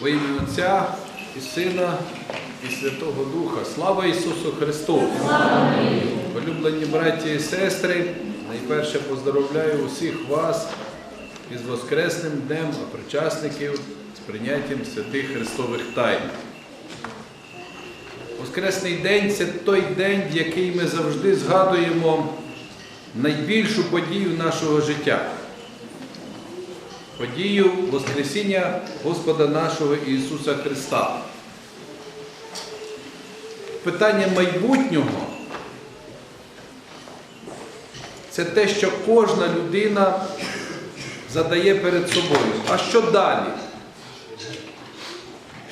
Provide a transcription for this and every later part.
Во ім'я Отця і Сина і Святого Духа. Слава Ісусу Христу! Полюблені браті і сестри, найперше поздоровляю усіх вас із Воскресним Днем, причасників з прийняттям святих Христових тайн. Воскресний день це той день, який ми завжди згадуємо найбільшу подію нашого життя. Подію Воскресіння Господа нашого Ісуса Христа. Питання майбутнього це те, що кожна людина задає перед собою. А що далі?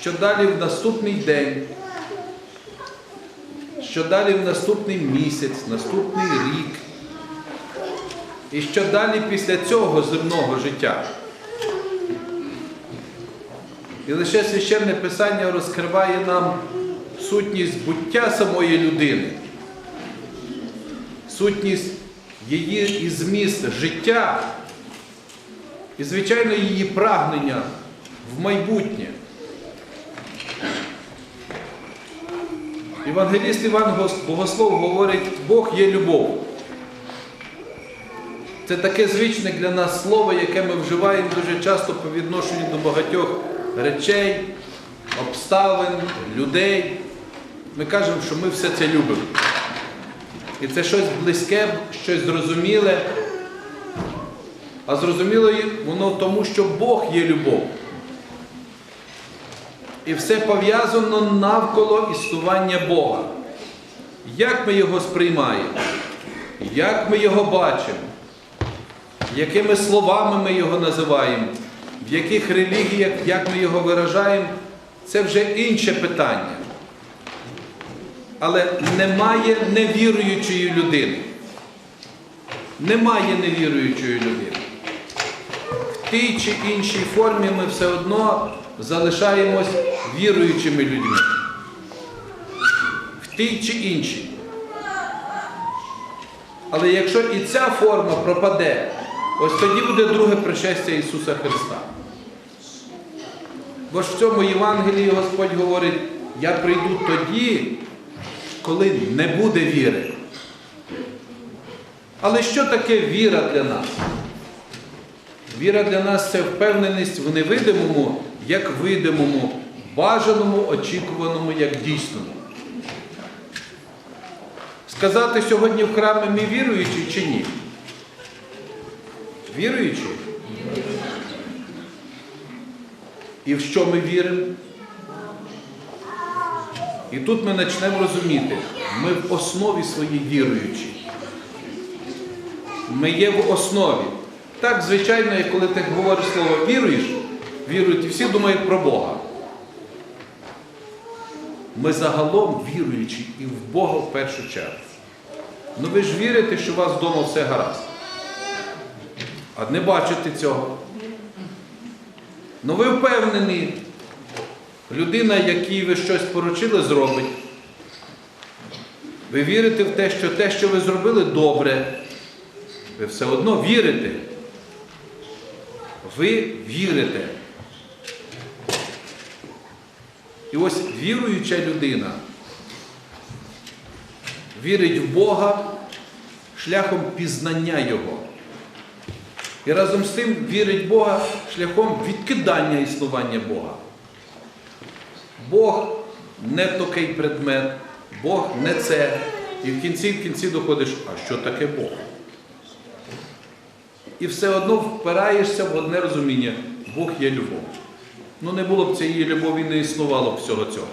Що далі в наступний день? Що далі в наступний місяць, наступний рік? І що далі після цього земного життя? І лише священне Писання розкриває нам сутність буття самої людини, сутність її і зміст життя, і, звичайно, її прагнення в майбутнє. Євангеліст Іван Богослов говорить, Бог є любов. Це таке звичне для нас слово, яке ми вживаємо дуже часто по відношенню до багатьох речей, обставин, людей. Ми кажемо, що ми все це любимо. І це щось близьке, щось зрозуміле. А зрозуміло воно тому, що Бог є любов. І все пов'язано навколо існування Бога. Як ми його сприймаємо, як ми його бачимо, якими словами ми його називаємо, в яких релігіях, як ми його виражаємо, це вже інше питання. Але немає невіруючої людини. Немає невіруючої людини. В тій чи іншій формі ми все одно залишаємось віруючими людьми. В тій чи іншій. Але якщо і ця форма пропаде, ось тоді буде друге пришестя Ісуса Христа. Бо ж в цьому Євангелії Господь говорить, я прийду тоді, коли не буде віри. Але що таке віра для нас? Віра для нас це впевненість в невидимому, як видимому, бажаному, очікуваному, як дійсному. Сказати сьогодні в храмі ми віруючі чи ні? Віруючі? І в що ми віримо? І тут ми почнемо розуміти, ми в основі своїй віруючі. Ми є в основі. Так, звичайно, коли ти говориш слово віруєш, вірують, і всі думають про Бога. Ми загалом віруючі і в Бога в першу чергу. Ну ви ж вірите, що у вас вдома все гаразд. А не бачите цього. Ну ви впевнені, людина, якій ви щось поручили, зробить. Ви вірите в те, що те, що ви зробили, добре. Ви все одно вірите. Ви вірите. І ось віруюча людина вірить в Бога шляхом пізнання Його. І разом з тим вірить Бога шляхом відкидання існування Бога. Бог не такий предмет, Бог не це. І в кінці в кінці доходиш, а що таке Бог? І все одно впираєшся в одне розуміння, Бог є любов. Ну не було б цієї любові, не існувало б всього цього.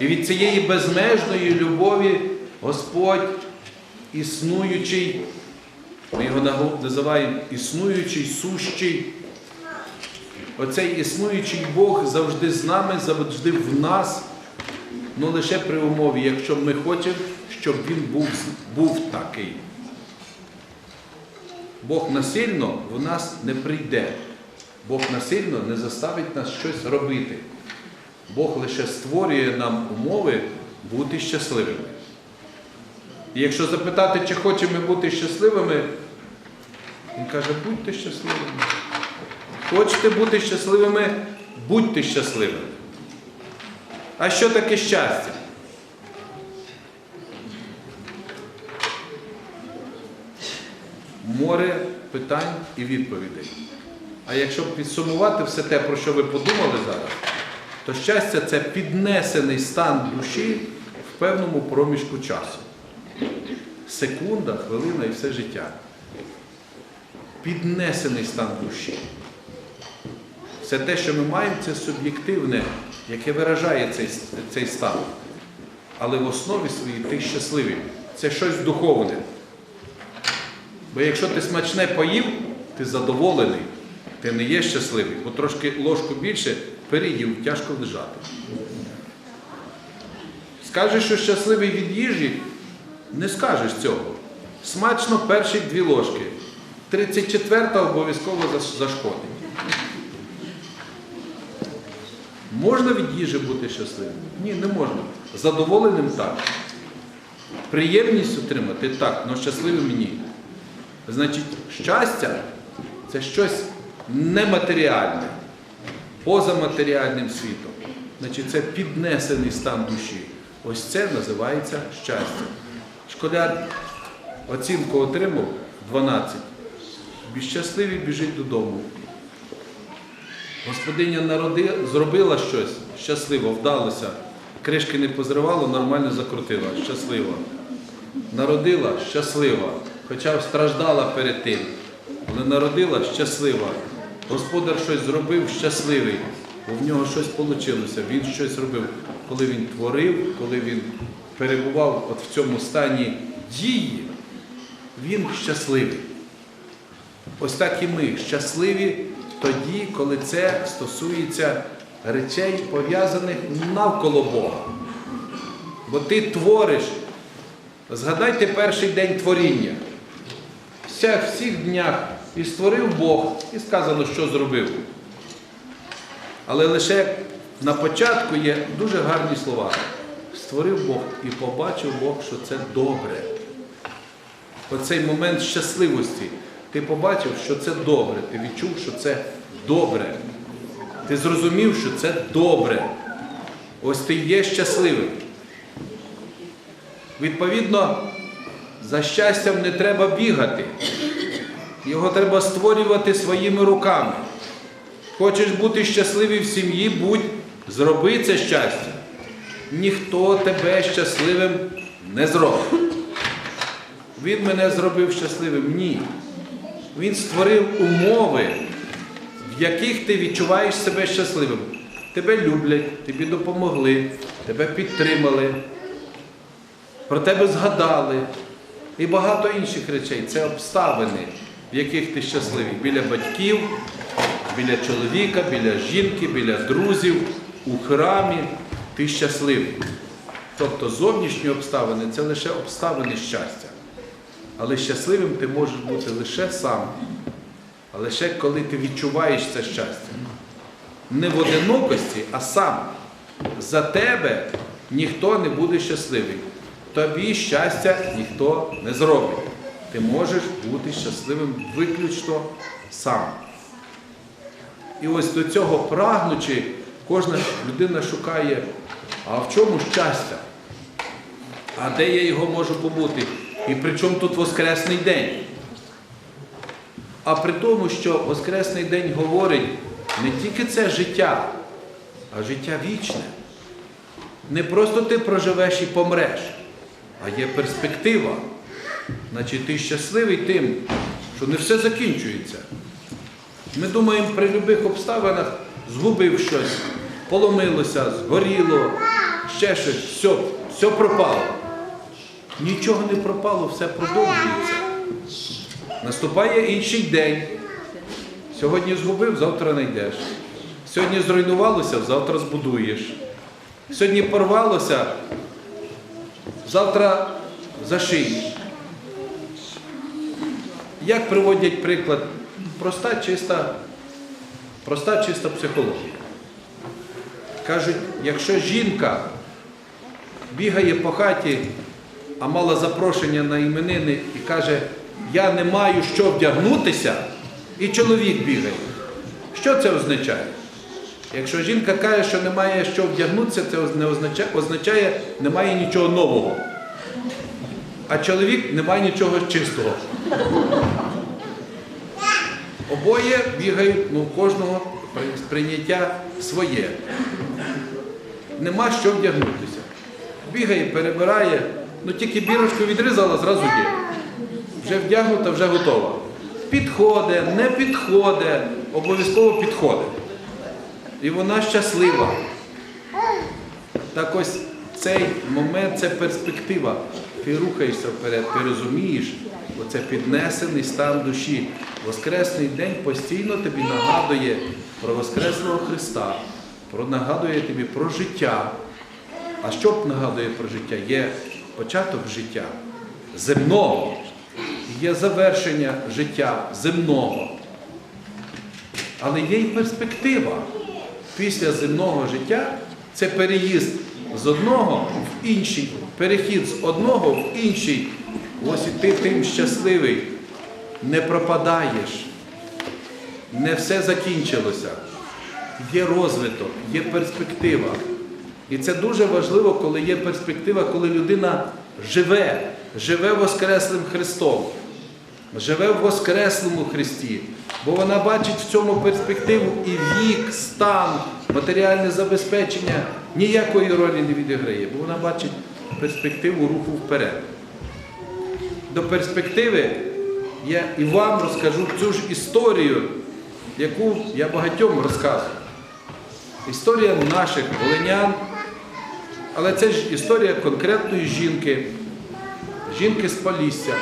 І від цієї безмежної любові Господь, існуючий, ми його називаємо існуючий, сущий. Оцей існуючий Бог завжди з нами, завжди в нас, але лише при умові, якщо ми хочемо, щоб Він був, був такий. Бог насильно в нас не прийде. Бог насильно не заставить нас щось робити. Бог лише створює нам умови бути щасливими. І якщо запитати, чи хочемо бути щасливими, він каже, будьте щасливими. Хочете бути щасливими, будьте щасливими. А що таке щастя? Море питань і відповідей. А якщо підсумувати все те, про що ви подумали зараз, то щастя це піднесений стан душі в певному проміжку часу. Секунда, хвилина і все життя. Піднесений стан душі. Все те, що ми маємо, це суб'єктивне, яке виражає цей, цей стан. Але в основі своїй ти щасливий. Це щось духовне. Бо якщо ти смачне поїв, ти задоволений, ти не є щасливий, бо трошки ложку більше переїв, тяжко лежати. Скажеш, що щасливий від їжі, не скажеш цього. Смачно перші дві ложки. 34-та обов'язково зашкодить. Можна від їжі бути щасливим? Ні, не можна. Задоволеним так. Приємність отримати так, але щасливим ні. Значить, щастя це щось нематеріальне, поза матеріальним світом. Значить, це піднесений стан душі. Ось це називається щастя. Школяр оцінку отримав 12. Щасливий біжить додому. Господиня народи, зробила щось щасливо, вдалося. Кришки не позривало, нормально закрутила. Щаслива. Народила щаслива. Хоча страждала перед тим, але народила щаслива. Господар щось зробив щасливий. У нього щось вийшло, він щось зробив. Коли він творив, коли він перебував от в цьому стані дії, він щасливий. Ось так і ми щасливі тоді, коли це стосується речей, пов'язаних навколо Бога. Бо ти твориш, згадайте перший день творіння. Вся, всіх днях і створив Бог, і сказано, що зробив. Але лише на початку є дуже гарні слова. Створив Бог і побачив Бог, що це добре. Оцей момент щасливості. Ти побачив, що це добре. Ти відчув, що це добре. Ти зрозумів, що це добре. Ось ти є щасливим. Відповідно, за щастям не треба бігати. Його треба створювати своїми руками. Хочеш бути щасливий в сім'ї, будь, зроби це щастя. Ніхто тебе щасливим не зробить. Він мене зробив щасливим. Ні. Він створив умови, в яких ти відчуваєш себе щасливим. Тебе люблять, тобі допомогли, тебе підтримали, про тебе згадали. І багато інших речей. Це обставини, в яких ти щасливий. Біля батьків, біля чоловіка, біля жінки, біля друзів, у храмі ти щасливий. Тобто зовнішні обставини це лише обставини щастя. Але щасливим ти можеш бути лише сам, а лише коли ти відчуваєш це щастя. Не в одинокості, а сам. За тебе ніхто не буде щасливий. Тобі щастя ніхто не зробить. Ти можеш бути щасливим виключно сам. І ось до цього прагнучи, кожна людина шукає, а в чому щастя? А де я його можу побути? І при чому тут Воскресний день? А при тому, що Воскресний день говорить не тільки це життя, а життя вічне. Не просто ти проживеш і помреш, а є перспектива. Значить, ти щасливий тим, що не все закінчується. Ми думаємо, при будь-яких обставинах згубив щось, поломилося, згоріло, ще щось, все, все пропало. Нічого не пропало, все продовжується. Наступає інший день. Сьогодні згубив, завтра знайдеш. Сьогодні зруйнувалося, завтра збудуєш. Сьогодні порвалося, завтра зашиєш. Як приводять приклад? Проста чиста, проста чиста психологія. Кажуть, якщо жінка бігає по хаті, а мала запрошення на іменини і каже, я не маю що вдягнутися, і чоловік бігає. Що це означає? Якщо жінка каже, що немає що вдягнутися, це не означає, означає немає нічого нового. А чоловік немає нічого чистого. Обоє бігають, ну, у кожного сприйняття своє. Нема що вдягнутися. Бігає, перебирає, ну тільки бірочку відрізала, зразу є. Вже вдягнута, вже готова. Підходить, не підходить, обов'язково підходить. І вона щаслива. Так ось цей момент це перспектива. Ти рухаєшся вперед, ти розумієш, оце піднесений стан душі. Воскресний день постійно тобі нагадує про Воскреслого Христа, нагадує тобі про життя. А що б нагадує про життя? Є початок життя земного, є завершення життя земного. Але є й перспектива. Після земного життя це переїзд з одного в інший, перехід з одного в інший. Ось і ти тим щасливий. Не пропадаєш. Не все закінчилося. Є розвиток, є перспектива. І це дуже важливо, коли є перспектива, коли людина живе, живе Воскреслим Христом живе в Воскреслому Христі, бо вона бачить в цьому перспективу і вік, стан, матеріальне забезпечення ніякої ролі не відіграє, бо вона бачить перспективу руху вперед. До перспективи я і вам розкажу цю ж історію, яку я багатьом розказую. Історія наших волинян, але це ж історія конкретної жінки, жінки з Полісся.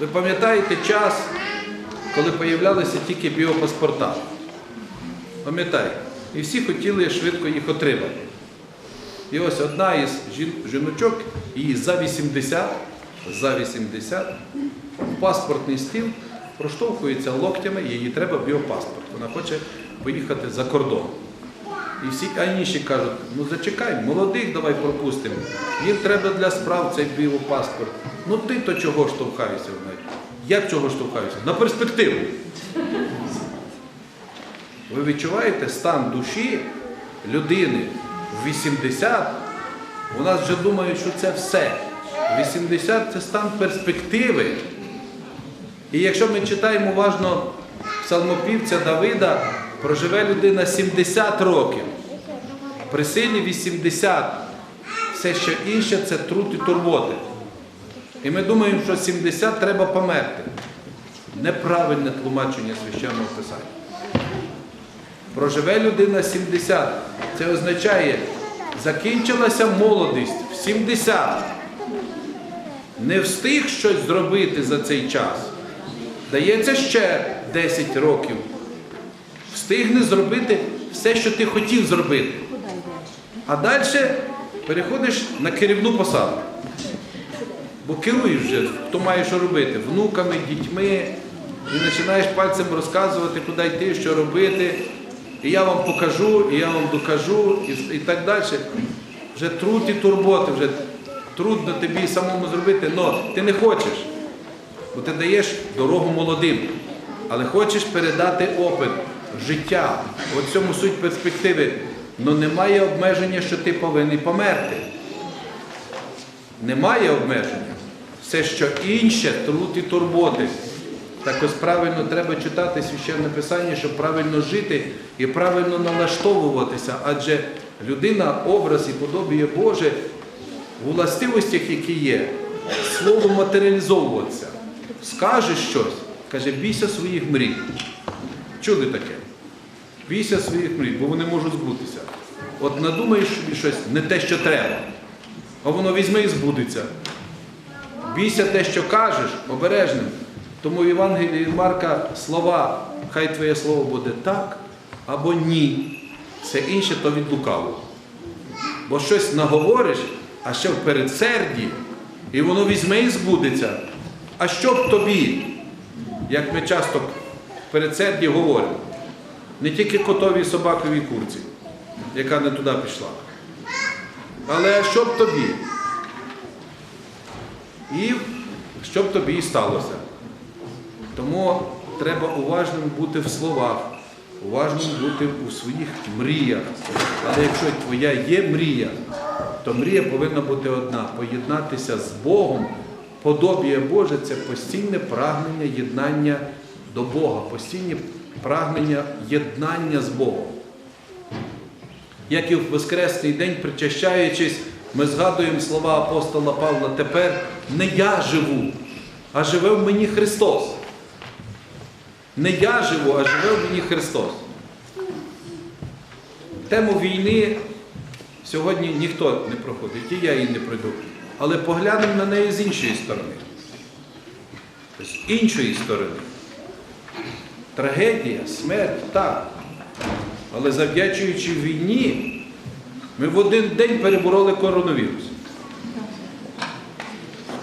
Ви пам'ятаєте час, коли появлялися тільки біопаспорта? Пам'ятаєте? І всі хотіли швидко їх отримати. І ось одна із жіночок, її за 80, за 80, в паспортний стіл проштовхується локтями, їй треба біопаспорт. Вона хоче поїхати за кордон. І всі а інші кажуть, ну зачекай, молодих давай пропустимо. Їм треба для справ цей біопаспорт. Ну ти то чого штовхаєшся в неї? Як чого штовхаюся? На перспективу. Ви відчуваєте стан душі людини в 80, у нас вже думають, що це все. 80 це стан перспективи. І якщо ми читаємо уважно псалмопівця Давида, проживе людина 70 років, при силі 80, все що інше це труд і турботи. І ми думаємо, що 70 треба померти. Неправильне тлумачення священного писання. Проживе людина 70. Це означає, закінчилася молодість в 70. Не встиг щось зробити за цей час. Дається ще 10 років. Встигне зробити все, що ти хотів зробити. А далі переходиш на керівну посаду. Бо керуєш вже, хто має що робити, внуками, дітьми, і починаєш пальцем розказувати, куди йти, що робити. І я вам покажу, і я вам докажу, і, і так далі. Вже труд і турботи, вже трудно тобі самому зробити, але ти не хочеш, бо ти даєш дорогу молодим, але хочеш передати опит, життя. От цьому суть перспективи. але немає обмеження, що ти повинен померти. Немає обмеження. Все, що інше, труд і турботи. Так ось правильно треба читати священне писання, щоб правильно жити і правильно налаштовуватися. Адже людина, образ і подобіє Боже у властивостях, які є, слово матеріалізовуватися. Скажеш щось, каже, бійся своїх мрій. Чули таке? Бійся своїх мрій, бо вони можуть збутися. От надумаєш собі щось не те, що треба, а воно візьме і збудеться. Бійся те, що кажеш, обережним. Тому в Євангелії Марка слова, хай твоє слово буде так або ні. Все інше то від лукавого. Бо щось наговориш, а ще в передсерді, і воно візьме і збудеться. А що б тобі, як ми часто в передсерді говоримо, не тільки котовій собаковій курці, яка не туди пішла. Але що б тобі? І що б тобі і сталося. Тому треба уважним бути в словах, уважним бути у своїх мріях. Але якщо твоя є мрія, то мрія повинна бути одна поєднатися з Богом. Подобіє Боже це постійне прагнення єднання до Бога, постійне прагнення єднання з Богом. Як і в Воскресний день, причащаючись, ми згадуємо слова апостола Павла, тепер не я живу, а живе в мені Христос. Не я живу, а живе в мені Христос. Тему війни сьогодні ніхто не проходить, і я її не пройду. Але поглянемо на неї з іншої сторони. З іншої сторони. Трагедія, смерть, так. Але завдячуючи війні, ми в один день перебороли коронавірус.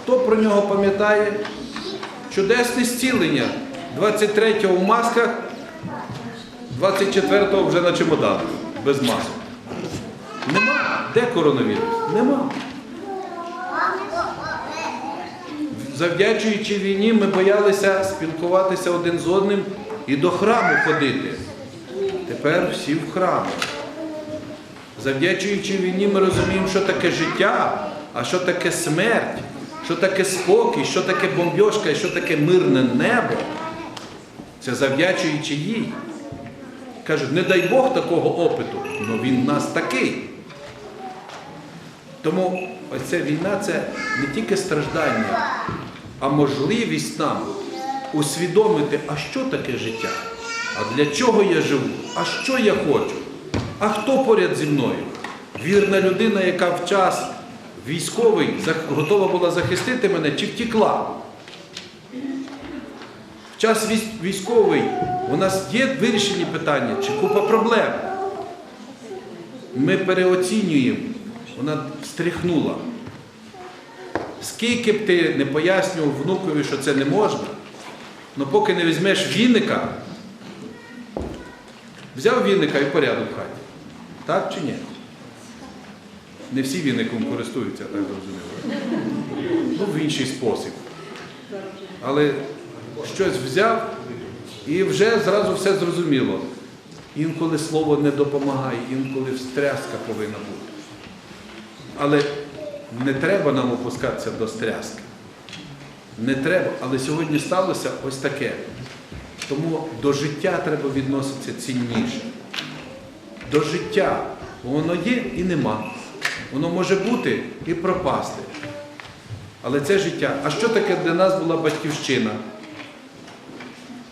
Хто про нього пам'ятає? Чудесне зцілення. 23-го в масках, 24-го вже на чемоданах, без масок. Нема. Де коронавірус? Нема. Завдячуючи війні, ми боялися спілкуватися один з одним і до храму ходити. Тепер всі в храм. Завдячуючи війні, ми розуміємо, що таке життя, а що таке смерть, що таке спокій, що таке бомбьошка і що таке мирне небо. Це завдячуючи їй. Кажуть, не дай Бог такого опиту, але він в нас такий. Тому ось ця війна це не тільки страждання, а можливість нам усвідомити, а що таке життя, а для чого я живу, а що я хочу, а хто поряд зі мною. Вірна людина, яка в час військовий готова була захистити мене, чи втікла. В час військовий у нас є вирішені питання чи купа проблем. Ми переоцінюємо, вона стряхнула. Скільки б ти не пояснював внукові, що це не можна, але поки не візьмеш віника, взяв віника і порядок в хаті. Так чи ні? Не всі віником користуються, так зрозуміло. Ну, в інший спосіб. Але щось взяв і вже зразу все зрозуміло. Інколи слово не допомагає, інколи встряска повинна бути. Але не треба нам опускатися до стряски. Не треба. Але сьогодні сталося ось таке. Тому до життя треба відноситися цінніше. До життя. Воно є і нема. Воно може бути і пропасти. Але це життя. А що таке для нас була батьківщина?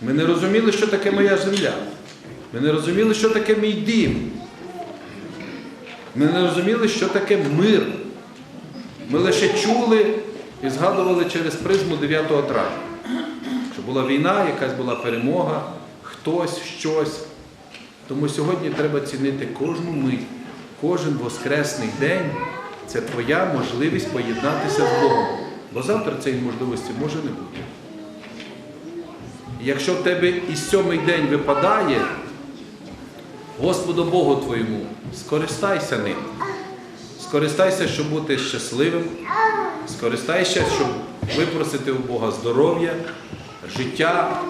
Ми не розуміли, що таке моя земля. Ми не розуміли, що таке мій дім. Ми не розуміли, що таке мир. Ми лише чули і згадували через призму 9 травня, що була війна, якась була перемога, хтось, щось. Тому сьогодні треба цінити кожну мить, кожен воскресний день це твоя можливість поєднатися з Богом. Бо завтра цієї можливості може не бути. Якщо в тебе і сьомий день випадає, Господу Богу твоєму, скористайся ним. Скористайся, щоб бути щасливим, скористайся, щоб випросити у Бога здоров'я, життя,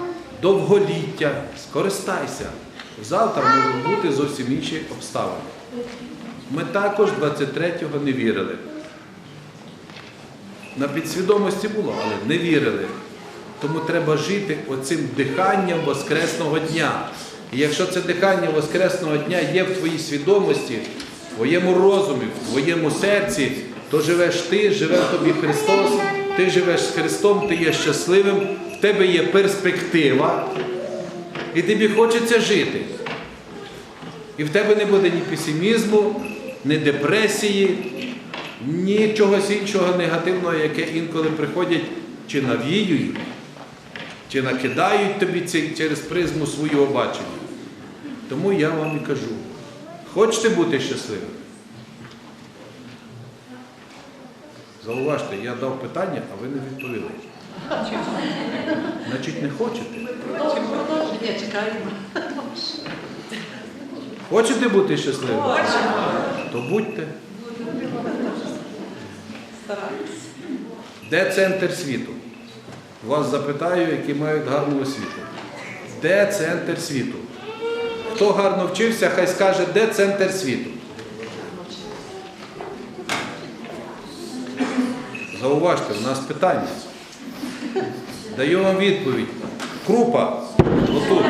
довголіття. Скористайся. Завтра можуть бути зовсім інші обставини. Ми також 23-го не вірили. На підсвідомості було, але не вірили. Тому треба жити оцим диханням Воскресного дня. І якщо це дихання Воскресного дня є в твоїй свідомості, в твоєму розумі, в твоєму серці, то живеш ти, живе в тобі Христос, ти живеш з Христом, ти є щасливим, в тебе є перспектива, і тобі хочеться жити. І в тебе не буде ні песимізму, ні депресії, ні чогось іншого негативного, яке інколи приходять чи навіюють, чи накидають тобі через призму свого бачення. Тому я вам і кажу, хочете бути щасливим? Зауважте, я дав питання, а ви не відповіли. Значить, не хочете. Продовження, чекаємо. Хочете бути щасливим? То будьте. Де центр світу? Вас запитаю, які мають гарну освіту. Де центр світу? Хто гарно вчився, хай скаже, де центр світу. Зауважте, в нас питання. Даю вам відповідь. Крупа. Отут.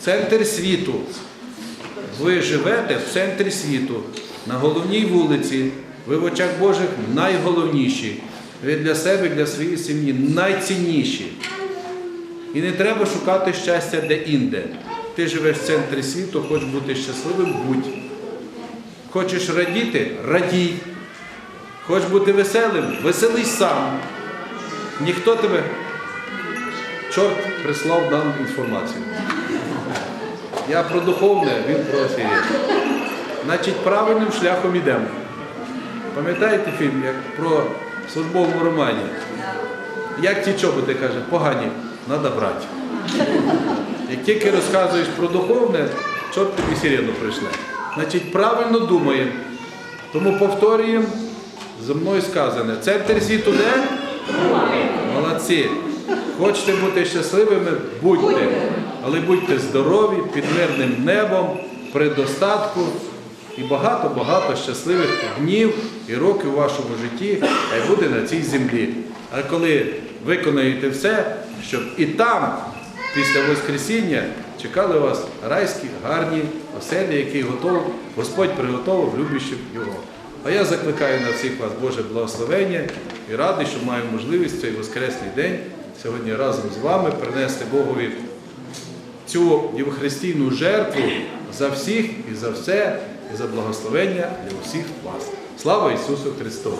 Центр світу. Ви живете в центрі світу, на головній вулиці. Ви в очах Божих найголовніші. Ви для себе, для своєї сім'ї найцінніші. І не треба шукати щастя де-інде. Ти живеш в центрі світу, хочеш бути щасливим, будь. Хочеш радіти радій. Хочеш бути веселим, веселись сам. Ніхто тебе. Чорт прислав нам інформацію. Я про духовне, він про освіє. Значить, правильним шляхом йдемо. Пам'ятаєте фільм як про службовому романі? Як ті чоботи каже, погані, треба брати. Як тільки розказуєш про духовне, чорт тобі сирену прийшли. Значить, правильно думаємо. Тому повторюємо за мною сказане. Центр світу де? Молодці. Хочете бути щасливими? Будьте. Але будьте здорові, під мирним небом, при достатку і багато-багато щасливих днів і років у вашому житті, буде на цій землі. А коли виконаєте все, щоб і там, після Воскресіння, чекали вас райські, гарні оселі, які готов, Господь приготовив любящим його. А я закликаю на всіх вас Боже благословення і радий, що маю можливість цей воскресний день сьогодні разом з вами принести Богові цю євхристійну жертву за всіх і за все, і за благословення для усіх вас. Слава Ісусу Христу!